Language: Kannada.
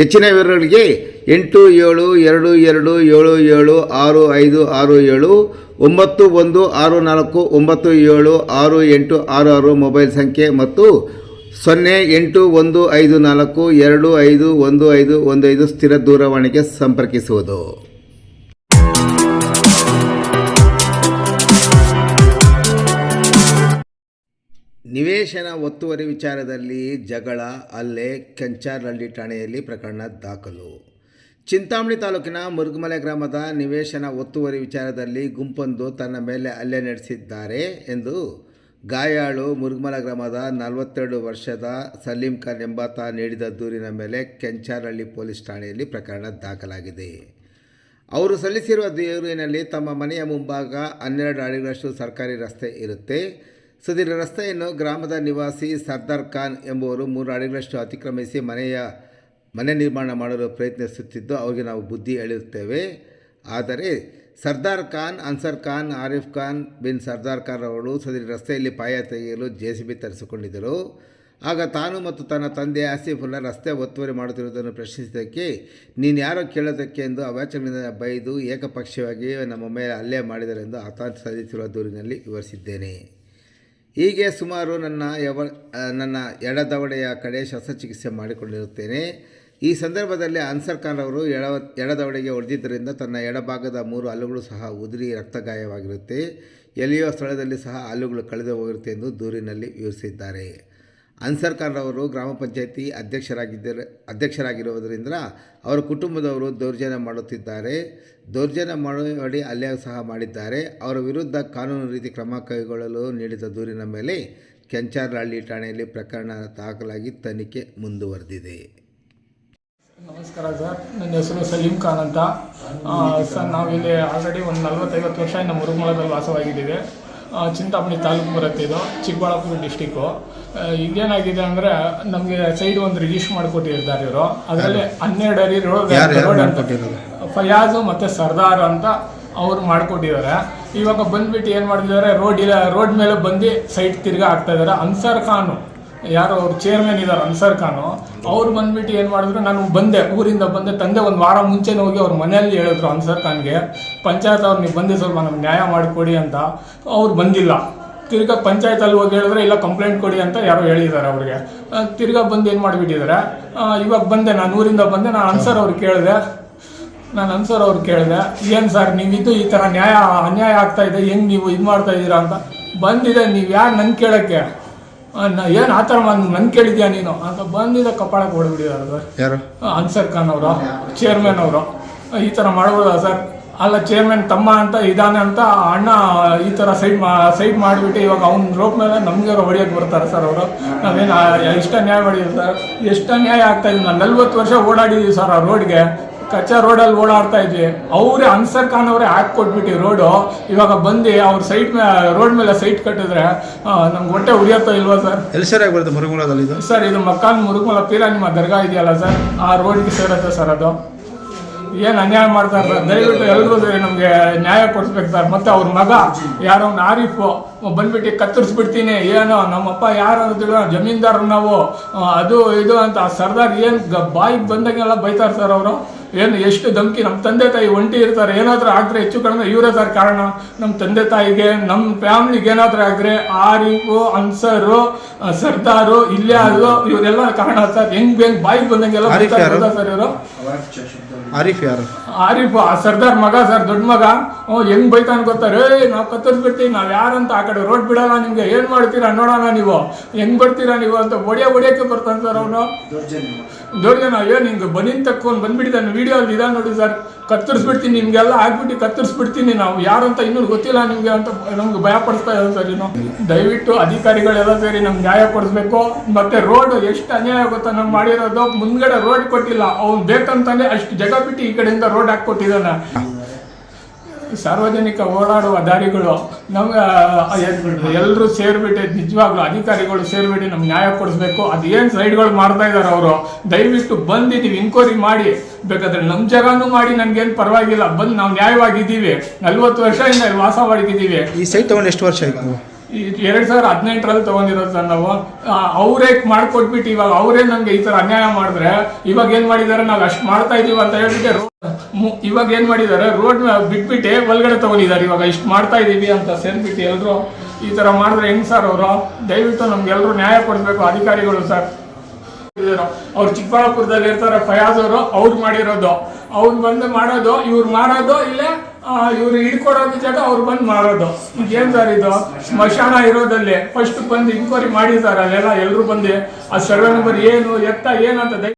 ಹೆಚ್ಚಿನ ವಿವರಗಳಿಗೆ ಎಂಟು ಏಳು ಎರಡು ಎರಡು ಏಳು ಏಳು ಆರು ಐದು ಆರು ಏಳು ಒಂಬತ್ತು ಒಂದು ಆರು ನಾಲ್ಕು ಒಂಬತ್ತು ಏಳು ಆರು ಎಂಟು ಆರು ಆರು ಮೊಬೈಲ್ ಸಂಖ್ಯೆ ಮತ್ತು ಸೊನ್ನೆ ಎಂಟು ಒಂದು ಐದು ನಾಲ್ಕು ಎರಡು ಐದು ಒಂದು ಐದು ಒಂದು ಐದು ಸ್ಥಿರ ದೂರವಾಣಿಗೆ ಸಂಪರ್ಕಿಸುವುದು. ನಿವೇಶನ ಒತ್ತುವರಿ ವಿಚಾರದಲ್ಲಿ ಜಗಳ, ಅಲ್ಲೆ ಕೆಂಚಾರಹಳ್ಳಿ ಠಾಣೆಯಲ್ಲಿ ಪ್ರಕರಣ ದಾಖಲು. ಚಿಂತಾಮಣಿ ತಾಲೂಕಿನ ಮುರುಗಮಲೆ ಗ್ರಾಮದ ನಿವೇಶನ ಒತ್ತುವರಿ ವಿಚಾರದಲ್ಲಿ ಗುಂಪೊಂದು ತನ್ನ ಮೇಲೆ ಹಲ್ಲೆ ನಡೆಸಿದ್ದಾರೆ ಎಂದು ಗಾಯಾಳು ಮುರುಗಮಲ ಗ್ರಾಮದ ನಲವತ್ತೆರಡು ವರ್ಷದ ಸಲೀಂ ಖಾನ್ ಎಂಬಾತ ನೀಡಿದ ದೂರಿನ ಮೇಲೆ ಕೆಂಚಾರಹಳ್ಳಿ ಪೊಲೀಸ್ ಠಾಣೆಯಲ್ಲಿ ಪ್ರಕರಣ ದಾಖಲಾಗಿದೆ. ಅವರು ಸಲ್ಲಿಸಿರುವ ದೂರಿನಲ್ಲಿ ತಮ್ಮ ಮನೆಯ ಮುಂಭಾಗ ಹನ್ನೆರಡು ಅಡಿಗಳಷ್ಟು ಸರ್ಕಾರಿ ರಸ್ತೆ ಇರುತ್ತೆ. ಸದಿರ ರಸ್ತೆಯನ್ನು ಗ್ರಾಮದ ನಿವಾಸಿ ಸರ್ದಾರ್ ಖಾನ್ ಎಂಬುವರು ಮೂರು ಅಡಿಗಳಷ್ಟು ಅತಿಕ್ರಮಿಸಿ ಮನೆಯ ಮನೆ ನಿರ್ಮಾಣ ಮಾಡಲು ಪ್ರಯತ್ನಿಸುತ್ತಿದ್ದು, ಅವರಿಗೆ ನಾವು ಬುದ್ಧಿ ಹೇಳಿರುತ್ತೇವೆ ಆದರೆ ಸರ್ದಾರ್ ಖಾನ್, ಅನ್ಸರ್ ಖಾನ್, ಆರಿಫ್ ಖಾನ್ ಬಿನ್ ಸರ್ದಾರ್ ಖಾನ್ ಅವರು ಸದಿರ ರಸ್ತೆಯಲ್ಲಿ ಪಾಯ ತೆಗೆಯಲು ಜೆ ಸಿ ಬಿ ತರಿಸಿಕೊಂಡಿದ್ದರು. ಆಗ ತಾನು ಮತ್ತು ತನ್ನ ತಂದೆ ಆಸಿಫುಲ್ಲಾ ರಸ್ತೆ ಒತ್ತುವರಿ ಮಾಡುತ್ತಿರುವುದನ್ನು ಪ್ರಶ್ನಿಸಿದ್ದಕ್ಕೆ, ನೀನು ಯಾರೋ ಕೇಳೋದಕ್ಕೆ ಎಂದು ಅವಾಚನೆಯಿಂದ ಬೈದು ಏಕಪಕ್ಷೀಯವಾಗಿ ನಮ್ಮ ಮೇಲೆ ಹಲ್ಲೆ ಮಾಡಿದರೆಂದು ಆತ ಸಲ್ಲಿಸಿರುವ ದೂರಿನಲ್ಲಿ ವಿವರಿಸಿದ್ದೇನೆ. ಹೀಗೆ ಸುಮಾರು ನನ್ನ ಯವ ನನ್ನ ಎಡದವಡೆಯ ಕಡೆ ಶಸ್ತ್ರಚಿಕಿತ್ಸೆ ಮಾಡಿಕೊಂಡಿರುತ್ತೇನೆ. ಈ ಸಂದರ್ಭದಲ್ಲಿ ಅನ್ಸರ್ ಖಾನ್ ಅವರು ಎಡ ಎಡದವಡೆಗೆ ಹೊಡೆದಿದ್ದರಿಂದ ತನ್ನ ಎಡಭಾಗದ ಮೂರು ಹಲ್ಲುಗಳು ಸಹ ಉದುರಿ ರಕ್ತಗಾಯವಾಗಿರುತ್ತೆ. ಎಲ್ಲಿಯೋ ಸ್ಥಳದಲ್ಲಿ ಸಹ ಹಲ್ಲುಗಳು ಕಳೆದು ಹೋಗಿರುತ್ತೆ ಎಂದು ದೂರಿನಲ್ಲಿ ವಿವರಿಸಿದ್ದಾರೆ. ಅನ್ಸರ್ ಖಾನ್ ಅವರು ಗ್ರಾಮ ಪಂಚಾಯತಿ ಅಧ್ಯಕ್ಷರಾಗಿದ್ದರೆ, ಅಧ್ಯಕ್ಷರಾಗಿರುವುದರಿಂದ ಅವರ ಕುಟುಂಬದವರು ದೌರ್ಜನ್ಯ ಮಾಡುತ್ತಿದ್ದಾರೆ. ದೌರ್ಜನ್ಯ ಮಾಡಿ ಹಲ್ಲೆ ಸಹ ಮಾಡಿದ್ದಾರೆ. ಅವರ ವಿರುದ್ಧ ಕಾನೂನು ರೀತಿ ಕ್ರಮ ಕೈಗೊಳ್ಳಲು ನೀಡಿದ ದೂರಿನ ಮೇಲೆ ಕೆಂಚಾರ್ಹಳ್ಳಿ ಠಾಣೆಯಲ್ಲಿ ಪ್ರಕರಣ ದಾಖಲಾಗಿ ತನಿಖೆ ಮುಂದುವರೆದಿದೆ. ನಮಸ್ಕಾರ ಸರ್. ನನ್ನ ಹೆಸರು ಸಲೀಂ ಖಾನ್ ಅಂತ. ಸರ್, ನಾವಿಲ್ಲಿ ಆಲ್ರೆಡಿ ಒಂದು ನಲ್ವತ್ತೈವತ್ತು ವರ್ಷ ನಮ್ಮ ಮುರುಮಲದಲ್ಲಿ ವಾಸವಾಗಿದ್ದೀವಿ. ಚಿಂತಾಮಣಿ ತಾಲೂಕು ಬರುತ್ತೆ ಇದು. ಚಿಕ್ಕಬಳ್ಳಾಪುರ ಡಿಸ್ಟಿಕ್ಕು ಇದೇನಾಗಿದೆ ಅಂದರೆ ನಮಗೆ ಸೈಡ್ ಒಂದು ರಿಜಿಸ್ಟರ್ ಮಾಡಿಕೊಟ್ಟಿರ್ತಾರೆ ಇವರು. ಅದರಲ್ಲಿ ಹನ್ನೆರಡು ಅಡಿ ರೋಡ್ ರೋಡ್ ಅಂತ ಫಯಾಜು ಮತ್ತು ಸರ್ದಾರ್ ಅಂತ ಅವ್ರು ಮಾಡಿಕೊಟ್ಟಿದ್ದಾರೆ. ಇವಾಗ ಬಂದ್ಬಿಟ್ಟು ಏನು ಮಾಡಿದ್ದಾರೆ ರೋಡ್ ಇಲ್ಲ ರೋಡ್ ಮೇಲೆ ಬಂದು ಸೈಟ್ ತಿರ್ಗಾ ಹಾಕ್ತಾ ಇದ್ದಾರೆ. ಅನ್ಸರ್ ಖಾನು. ಯಾರು ಅವ್ರ ಚೇರ್ಮನ್ ಇದ್ದಾರೆ ಅನ್ಸರ್ ಖಾನು. ಅವ್ರು ಬಂದ್ಬಿಟ್ಟು ಏನು ಮಾಡಿದ್ರು, ನಾನು ಬಂದೆ, ಊರಿಂದ ಬಂದೆ, ತಂದೆ ಒಂದು ವಾರ ಮುಂಚೆನೇ ಹೋಗಿ ಅವ್ರ ಮನೆಯಲ್ಲಿ ಹೇಳಿದ್ರು ಅನ್ಸರ್ ಖಾನ್ಗೆ, ಪಂಚಾಯತ್ ಅವ್ರು ನೀವು ಬಂದು ಸ್ವಲ್ಪ ನಮ್ಗೆ ನ್ಯಾಯ ಮಾಡಿಕೊಡಿ ಅಂತ. ಅವ್ರು ಬಂದಿಲ್ಲ. ತಿರ್ಗಾ ಪಂಚಾಯತಲ್ಲಿ ಹೋಗಿ ಹೇಳಿದ್ರೆ, ಇಲ್ಲ ಕಂಪ್ಲೇಂಟ್ ಕೊಡಿ ಅಂತ ಯಾರೋ ಹೇಳಿದ್ದಾರೆ ಅವ್ರಿಗೆ. ತಿರ್ಗಾ ಬಂದು ಏನು ಮಾಡಿಬಿಟ್ಟಿದ್ದಾರೆ ಇವಾಗ ಬಂದೆ, ನಾನು ಊರಿಂದ ಬಂದೆ, ನಾನು ಅನ್ಸರ್ ಅವ್ರು ಕೇಳಿದೆ. ನಾನು ಅನ್ಸರ್ ಅವ್ರು ಕೇಳಿದೆ, ಏನು ಸರ್, ನೀವಿದ್ದು ಈ ಥರ ನ್ಯಾಯ, ಅನ್ಯಾಯ ಆಗ್ತಾ ಇದೆ, ಹೆಂಗೆ ನೀವು ಇದು ಮಾಡ್ತಾ ಇದ್ದೀರಾ ಅಂತ? ಬಂದಿದೆ, ನೀವು ಯಾರು ನನ್ ಕೇಳೋಕ್ಕೆ? ಏನು ಆ ಥರ ನನ್ ಕೇಳಿದ್ಯಾ ನೀನು? ಅಂತ ಬಂದಿದ್ದ ಕಪಾಳಕ್ಕೆ ಹೊಡೆದ್ಬಿಟ್ಟಿದ್ದಾರೆ ಸರ್. ಯಾರು? ಅನ್ಸರ್ ಖಾನ್ ಅವರು. ಚೇರ್ಮನ್ ಅವರು. ಈ ಥರ ಮಾಡ್ಬೋದಾ ಸರ್? ಅಲ್ಲ ಚೇರ್ಮನ್ ತಮ್ಮ ಅಂತ ಇದಾನೆ ಅಂತ ಅಣ್ಣ ಈ ಥರ ಸೈಡ್ ಮಾ ಸೈಡ್ ಮಾಡಿಬಿಟ್ಟು ಇವಾಗ ಅವ್ನ ರೋಪ್ ಮೇಲೆ ನಮಗೆ ಹೊಡಿಯೋಕೆ ಬರ್ತಾರೆ ಸರ್ ಅವರು. ನಾವೇನು ಇಷ್ಟ ನ್ಯಾಯ ಹೊಡಿಯೋದು ಸರ್? ಎಷ್ಟು ನ್ಯಾಯ ಆಗ್ತಾ ಇದ್ವಿ. ನಾನು ನಲ್ವತ್ತು ವರ್ಷ ಓಡಾಡಿದ್ದೀವಿ ಸರ್ ಆ ರೋಡ್ಗೆ ಕಚ್ಚಾ ರೋಡಲ್ಲಿ ಓಡಾಡ್ತಾ ಇದ್ವಿ. ಅವರೇ ಅನ್ಸರ್ ಖಾನ್ ಅವರೇ ಹಾಕಿ ಕೊಟ್ಬಿಟ್ಟು ರೋಡು ಇವಾಗ ಬಂದು ಅವ್ರ ಸೈಟ್ ರೋಡ್ ಮೇಲೆ ಸೈಟ್ ಕಟ್ಟಿದ್ರೆ ನಮ್ಗೆ ಹೊಟ್ಟೆ ಉರಿಯತ್ತೋ ಇಲ್ವಾ ಸರ್ ಎಲ್ಲಿ ಸರಿಯಾಗಿ ಬರುತ್ತೆ ಮುರುಗುಳದಲ್ಲಿ ಇದು? ಸರ್ ಇದು ಮಕ್ಕಾನ್ ಮುರುಗುಮಲ ಪೀರ ನಿಮ್ಮ ದರ್ಗಾ ಇದೆಯಲ್ಲ ಸರ್ ಆ ರೋಡ್ಗೆ ಸೇರತ್ತೆ ಸರ್ ಅದು. ಏನು ಅನ್ಯಾಯ ಮಾಡ್ತಾರೆ ಸರ್ ದಯವಿಟ್ಟು ಎಲ್ಲರೂ ನಮಗೆ ನ್ಯಾಯ ಕೊಡಿಸ್ಬೇಕು ಸರ್ ಮತ್ತೆ ಅವ್ರ ಮಗ ಯಾರೋ ಆರಿಫ್ ಬಂದ್ಬಿಟ್ಟು ಕತ್ತರಿಸ್ಬಿಡ್ತೀನಿ. ಏನೋ ನಮ್ಮಪ್ಪ ಯಾರು ಅಂತಿಲ್ಲ ಜಮೀನ್ದಾರ್ ನಾವು. ಅದು ಇದು ಅಂತ ಸರ್ದಾರ್ ಏನು ಬಾಯಿಗೆ ಬಂದಂಗೆಲ್ಲ ಬೈತಾರೆ ಸರ್ ಅವರು? ಏನು ಎಷ್ಟು ಧಮಕಿ ನಮ್ಮ ತಂದೆ ತಾಯಿ ಒಂಟಿ ಇರ್ತಾರೆ ಏನಾದರೂ ಆದರೆ ಹೆಚ್ಚು ಕಡಿಮೆ ಇವರೇ ಸರ್ ಕಾರಣ. ನಮ್ಮ ತಂದೆ ತಾಯಿಗೆ ನಮ್ಮ ಫ್ಯಾಮ್ಲಿಗೆ ಏನಾದರೂ ಆದರೆ ಆರಿಫು ಅನ್ಸರು ಸರ್ದಾರು ಇಲ್ಲೇ ಇಲ್ಯಾರು ಇವರೆಲ್ಲ ಕಾರಣ ಸರ್. ಹೆಂಗ್ ಹೆಂಗ್ ಬಾಯಿಗೆ ಬಂದಂಗೆಲ್ಲ? ಸರ್ ಇವರು? ಆರಿಫ್ ಯಾರು? ಆರಿಫ್ ಆ ಸರ್ದಾರ್ ಮಗ ಸರ್ ದೊಡ್ಡ ಮಗ. ಹ್ಞೂ ಹೆಂಗ್ ಬೈತಾನ ಗೊತ್ತಾರೆ ಏ ನಾವು ಕತ್ತರಿಸ್ಬಿಡ್ತೀವಿ ನಾವು ಯಾರಂತ ಆ ಕಡೆ ರೋಡ್ ಬಿಡಲ್ಲ ನಿಮ್ಗೆ. ಏನ್ ಮಾಡ್ತೀರಾ ನೋಡೋಣ ನೀವು. ಹೆಂಗ್ ಬರ್ತೀರಾ ನೀವು ಅಂತ ಒಡೆಯ ಒಡೆಯಕ್ಕೆ ಬರ್ತಾನೆ ಸರ್ ಅವನು. ದೊಡ್ಡ ಜನ ನಿಂಗೆ ಬನಿನ್ ತಕ್ಕೊಂಡು ಬಂದ್ಬಿಟ್ಟಿದ್ದಾನೆ ವಿಡಿಯೋ ಅಲ್ಲಿ ಇದಾನ ನೋಡಿ ಸರ್. ಕತ್ತರಿಸ್ಬಿಡ್ತೀನಿ, ನಿಮ್ಗೆಲ್ಲ ಆಗ್ಬಿಟ್ಟು ಕತ್ತರಿಸ್ಬಿಡ್ತೀನಿ ನಾವು. ಯಾರಂತ ಇನ್ನೂ ಗೊತ್ತಿಲ್ಲ ನಿಮಗೆ ಅಂತ ನಮ್ಗೆ ಭಯ ಪಡಿಸ್ತಾ ಇದ್ದಾರೆ ಸರ್ ಇನ್ನು. ದಯವಿಟ್ಟು ಅಧಿಕಾರಿಗಳೆಲ್ಲ ಸೇರಿ ನಮ್ಗೆ ನ್ಯಾಯ ಕೊಡಿಸ್ಬೇಕು. ಮತ್ತೆ ರೋಡ್ ಎಷ್ಟು ಅನ್ಯಾಯ ಗೊತ್ತಾ ನಮ್ಗೆ ಮಾಡಿರೋದು? ಮುಂದ್ಗಡೆ ರೋಡ್ ಕೊಟ್ಟಿಲ್ಲ. ಅವ್ನು ಬೇಕಂತಾನೆ ಅಷ್ಟು ಜಗ ಬಿಟ್ಟು ಈ ಕಡೆಯಿಂದ ರೋಡ್ ಹಾಕೊಟ್ಟಿದ್ದಾನೆ ಸಾರ್ವಜನಿಕ ಓಡಾಡುವ ದಾರಿಗಳು ನಮ್ಗೆ ಎಲ್ಲರೂ ಸೇರ್ಬಿಟ್ಟು ನಿಜವಾಗ್ಲೂ ಅಧಿಕಾರಿಗಳು ಸೇರ್ಬಿಟ್ಟು ನಮ್ಗೆ ನ್ಯಾಯ ಕೊಡಿಸ್ಬೇಕು. ಅದೇನು ಸೈಡ್ಗಳು ಮಾಡ್ತಾ ಇದ್ದಾರೆ ಅವರು? ದಯವಿಟ್ಟು ಬಂದಿದ್ದೀವಿ ಇನ್ಕ್ವೈರಿ ಮಾಡಿ. ಬೇಕಾದ್ರೆ ನಮ್ಮ ಜಾಗನೂ ಮಾಡಿ, ನನಗೇನು ಪರವಾಗಿಲ್ಲ. ಬಂದು ನಾವು ನ್ಯಾಯವಾಗಿದ್ದೀವಿ. ನಲ್ವತ್ತು ವರ್ಷದಿಂದ ವಾಸ ಮಾಡಿದ್ದೀವಿ. ಈ ಸೈಟ್ ತಗೊಂಡು ಎಷ್ಟು ವರ್ಷ ಆಯ್ತು? ಎರಡ್ ಸಾವಿರ ಹದಿನೆಂಟರಲ್ಲಿ ತಗೊಂಡಿರೋದು ಸರ್ ನಾವು. ಅವರೇ ಮಾಡ್ಕೊಟ್ಬಿಟ್ಟು ಇವಾಗ ಅವರೇ ನಮ್ಗೆ ಈ ತರ ಅನ್ಯಾಯ ಮಾಡಿದ್ರೆ ಇವಾಗ ಏನ್ ಮಾಡಿದಾರೆ ನಾವು ಅಷ್ಟು ಮಾಡ್ತಾ ಇದೀವಿ ಅಂತ ಹೇಳ್ಬಿಟ್ಟು ರೋಡ್ ಇವಾಗ ಏನ್ ಮಾಡಿದ್ದಾರೆ ರೋಡ್ ಬಿಟ್ಬಿಟ್ಟೆ ಒಳಗಡೆ ತಗೊಂಡಿದ್ದಾರೆ ಇವಾಗ ಇಷ್ಟು ಮಾಡ್ತಾ ಇದೀವಿ ಅಂತ ಸೇರ್ಬಿಟ್ಟು ಎಲ್ರು ಈ ತರ ಮಾಡಿದ್ರೆ ಹೆಂಗ್ ಸರ್ ಅವರು? ದಯವಿಟ್ಟು ಎಲ್ಲರೂ ನ್ಯಾಯ ಕೊಡ್ಬೇಕು, ಅಧಿಕಾರಿಗಳು ಸರ್. ಅವ್ರು ಚಿಕ್ಕಬಳ್ಳಾಪುರದಲ್ಲಿ ಇರ್ತಾರೆ ಫಯಾಜ್ ಅವರು, ಅವ್ರು ಮಾಡಿರೋದು. ಅವ್ರು ಬಂದು ಮಾಡೋದು, ಇವ್ರು ಮಾಡೋದು, ಇಲ್ಲೇ ಇವ್ರು ಹಿಡ್ಕೊಡೋದು ಜಾಗ ಅವ್ರು ಬಂದು ಮಾಡೋದು ಏನ್ ಸರ್ ಇದು? ಸ್ಮಶಾನ ಇರೋದಲ್ಲಿ. ಫಸ್ಟ್ ಬಂದು ಇನ್ಕ್ವೈರಿ ಮಾಡಿದಾರ ಅಲ್ಲೆಲ್ಲ ಎಲ್ಲರೂ ಬಂದು, ಆ ಸರ್ವೆ ನಂಬರ್ ಏನು, ಎತ್ತ, ಏನಂತ